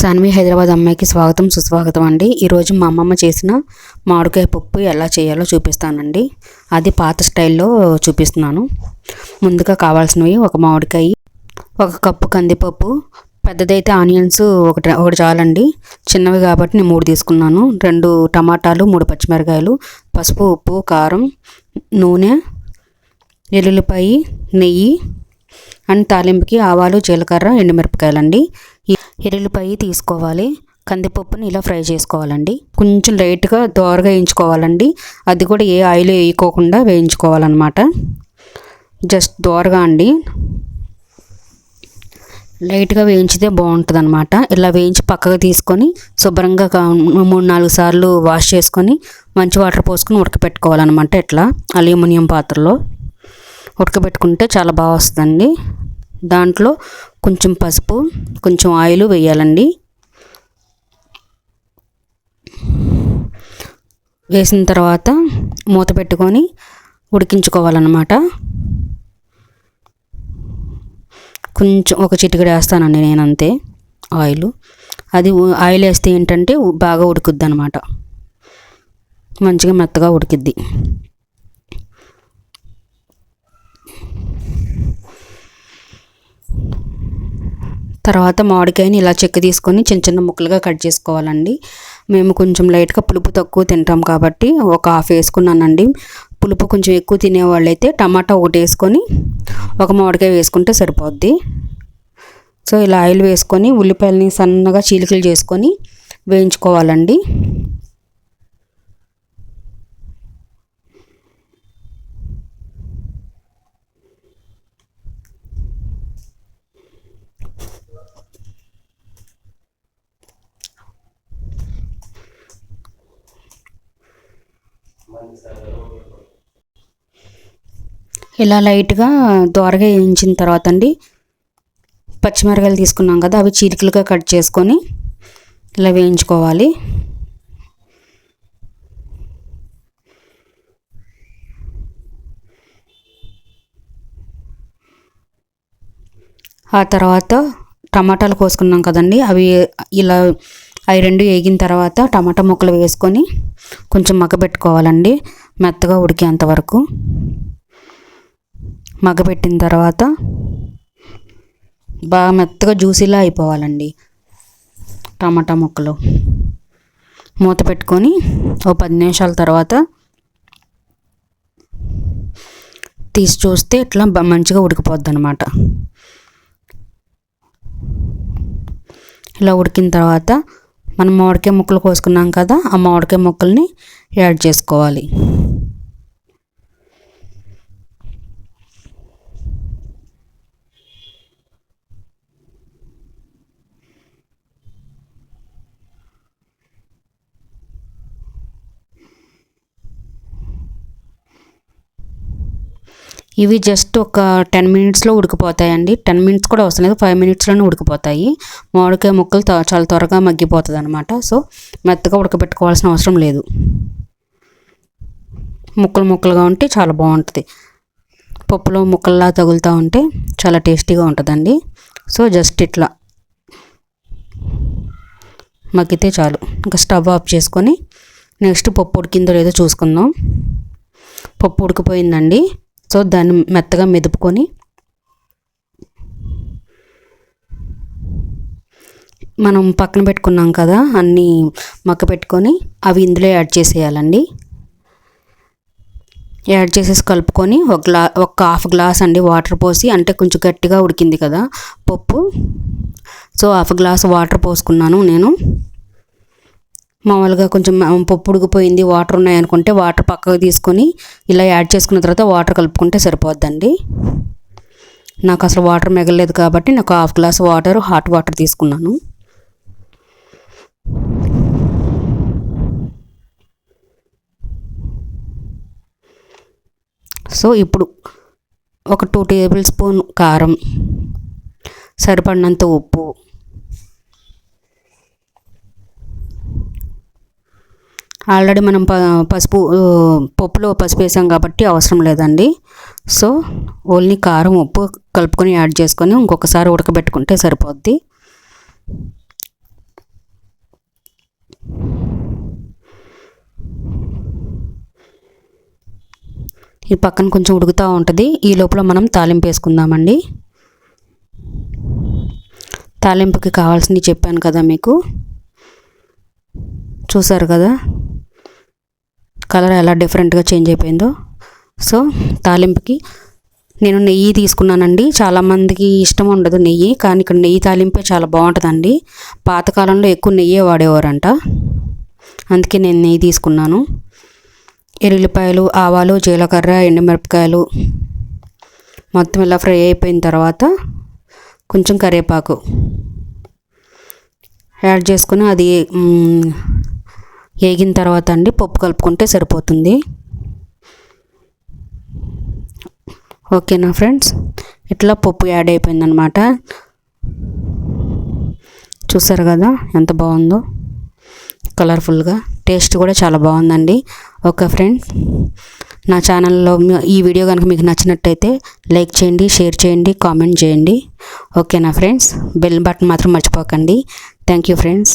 సాన్వి హైదరాబాద్ అమ్మాయికి స్వాగతం సుస్వాగతం అండి. ఈరోజు మా అమ్మమ్మ చేసిన మామిడికాయ పప్పు ఎలా చేయాలో చూపిస్తానండి. అది పాత స్టైల్లో చూపిస్తున్నాను. ముందుగా కావాల్సినవి ఒక మామిడికాయ ఒక కప్పు కందిపప్పు పెద్దదైతే ఆనియన్స్ ఒకటి ఒకటి చాలండి. చిన్నవి కాబట్టి నేను మూడు తీసుకున్నాను. రెండు టమాటాలు మూడు పచ్చిమిరకాయలు పసుపు ఉప్పు కారం నూనె ఎల్లుల్లిపాయి నెయ్యి అండ్ తాలింపుకి ఆవాలు జీలకర్ర ఎండుమిరపకాయలండి. ఎల్లుల్లిపాయి తీసుకోవాలి. కందిపప్పుని ఇలా ఫ్రై చేసుకోవాలండి. కొంచెం లైట్గా దోరగా వేయించుకోవాలండి. అది కూడా ఏ ఆయిల్ వేయకోకుండా వేయించుకోవాలన్నమాట. జస్ట్ దోరగా అండి. లైట్గా వేయించితే బాగుంటుంది అనమాట ఇలా వేయించి పక్కకు తీసుకొని శుభ్రంగా మూడు నాలుగు సార్లు వాష్ చేసుకొని మంచి వాటర్ పోసుకొని ఉడకపెట్టుకోవాలన్నమాట ఇట్లా అల్యూమినియం పాత్రలో. ఉడకబెట్టుకుంటే చాలా బాగా వస్తుందండి. దాంట్లో కొంచెం పసుపు కొంచెం ఆయిల్ వేయాలండి. వేసిన తర్వాత మూత పెట్టుకొని ఉడికించుకోవాలన్నమాట. కొంచెం ఒక చిటికడ వేస్తానండి నేను అంతే ఆయిల్. అది ఆయిల్ వేస్తే ఏంటంటే బాగా ఉడుకుద్ది అనమాట మంచిగా మెత్తగా ఉడికిద్ది. తర్వాత మామిడికాయని ఇలా చెక్క తీసుకొని చిన్న చిన్న ముక్కలుగా కట్ చేసుకోవాలండి. మేము కొంచెం లైట్గా పులుపు తక్కువ తింటాం కాబట్టి ఒక హాఫ్ వేసుకున్నానండి. పులుపు కొంచెం ఎక్కువ తినేవాళ్ళు అయితే టమాటా ఒకటి వేసుకొని ఒక మామిడికాయ వేసుకుంటే సరిపోద్ది. సో ఇలా ఆయిల్ వేసుకొని ఉల్లిపాయలని సన్నగా చీలికలు చేసుకొని వేయించుకోవాలండి. ఇలా లైట్గా దోరగా వేయించిన తర్వాత అండి పచ్చిమిరకాయలు తీసుకున్నాం కదా అవి చీలికలుగా కట్ చేసుకొని ఇలా వేయించుకోవాలి. ఆ తర్వాత టమాటాలు కోసుకున్నాం కదండి అవి ఇలా అవి రెండు వేగిన తర్వాత టమాటా ముక్కలు వేసుకొని కొంచెం మగ్గబెట్టుకోవాలండి మెత్తగా ఉడికేంత వరకు. మగపెట్టిన తర్వాత బాగా మెత్తగా జ్యూసీలా అయిపోవాలండి టమాటా ముక్కలు. మూత పెట్టుకొని ఓ పది నిమిషాల తర్వాత తీసి చూస్తే ఇట్లా మంచిగా ఉడికిపోద్ది అనమాట ఇలా ఉడికిన తర్వాత మనం మామిడికాయ ముక్కలు కోసుకున్నాం కదా ఆ మామిడికాయ ముక్కల్ని యాడ్ చేసుకోవాలి. ఇవి జస్ట్ ఒక టెన్ మినిట్స్లో ఉడికిపోతాయండి. టెన్ మినిట్స్ కూడా అవసరం లేదు. ఫైవ్ మినిట్స్లోనే ఉడికిపోతాయి. మామిడికాయ ముక్కలు చాలా త్వరగా మగ్గిపోతుంది అనమాట సో మెత్తగా ఉడకబెట్టుకోవాల్సిన అవసరం లేదు. ముక్కలు ముక్కలుగా ఉంటే చాలా బాగుంటుంది. పప్పులో ముక్కల్లా తగులుతూ ఉంటే చాలా టేస్టీగా ఉంటుందండి. సో జస్ట్ ఇట్లా. మగ్గితే చాలు. ఇంకా స్టవ్ ఆఫ్ చేసుకొని నెక్స్ట్ పప్పు ఉడికిందో లేదో చూసుకుందాం. పప్పు ఉడికిపోయిందండి. సో దాన్ని మెత్తగా మెదుపుకొని మనం పక్కన పెట్టుకున్నాం కదా అన్నీ మక్క పెట్టుకొని అవి ఇందులో యాడ్ చేసేయాలండి. యాడ్ చేసేసి కలుపుకొని ఒక గ్లా ఒక హాఫ్ గ్లాస్ అండి వాటర్ పోసి అంటే కొంచెం గట్టిగా ఉడికింది కదా పప్పు. సో హాఫ్ గ్లాస్ వాటర్ పోసుకున్నాను నేను. మామూలుగా కొంచెం పప్పు ఉడికిపోయింది వాటర్ ఉన్నాయనుకుంటే వాటర్ పక్కకు తీసుకొని ఇలా యాడ్ చేసుకున్న తర్వాత వాటర్ కలుపుకుంటే సరిపోద్దండి. నాకు అసలు వాటర్ మిగలలేదు కాబట్టి నాకు half glass water hot water తీసుకున్నాను. సో ఇప్పుడు ఒక టూ టేబుల్ స్పూన్ కారం సరిపడినంత ఉప్పు ఆల్రెడీ మనం ప పసుపు పప్పులో పసుపు వేసాం కాబట్టి అవసరం లేదండి. సో ఓన్లీ కారం ఉప్పు కలుపుకొని యాడ్ చేసుకొని ఇంకొకసారి ఉడకబెట్టుకుంటే సరిపోద్ది. ఈ పక్కన కొంచెం ఉడుకుతూ ఉంటుంది. ఈ లోపల మనం తాలింపు వేసుకుందామండి. తాలింపుకి కావాల్సింది చెప్పాను కదా మీకు. చూసారు కదా? కలర్ ఎలా డిఫరెంట్గా చేంజ్ అయిపోయిందో. సో తాలింపుకి నేను నెయ్యి తీసుకున్నానండి. చాలామందికి ఇష్టం ఉండదు నెయ్యి కానీ ఇక్కడ నెయ్యి తాలింపే చాలా బాగుంటుందండి. పాతకాలంలో ఎక్కువ నెయ్యే వాడేవారంట. అందుకే నేను నెయ్యి తీసుకున్నాను. ఎల్లుల్లిపాయలు ఆవాలు జీలకర్ర ఎండుమిరపకాయలు మొత్తం ఇలా ఫ్రై అయిపోయిన తర్వాత కొంచెం కరివేపాకు యాడ్ చేసుకుని అది వేగిన తర్వాత అండి పప్పు కలుపుకుంటే సరిపోతుంది. ఓకేనా ఫ్రెండ్స్? ఇట్లా పప్పు యాడ్ అయిపోయిందనమాట చూసారు కదా ఎంత బాగుందో? కలర్ఫుల్గా. టేస్ట్ కూడా చాలా బాగుందండి. Okay friends? నా ఛానల్లో ఈ వీడియో కనుక మీకు నచ్చినట్టయితే లైక్ చేయండి షేర్ చేయండి కామెంట్ చేయండి. ఓకేనా ఫ్రెండ్స్? బెల్ బటన్ మాత్రం మర్చిపోకండి. Thank you friends.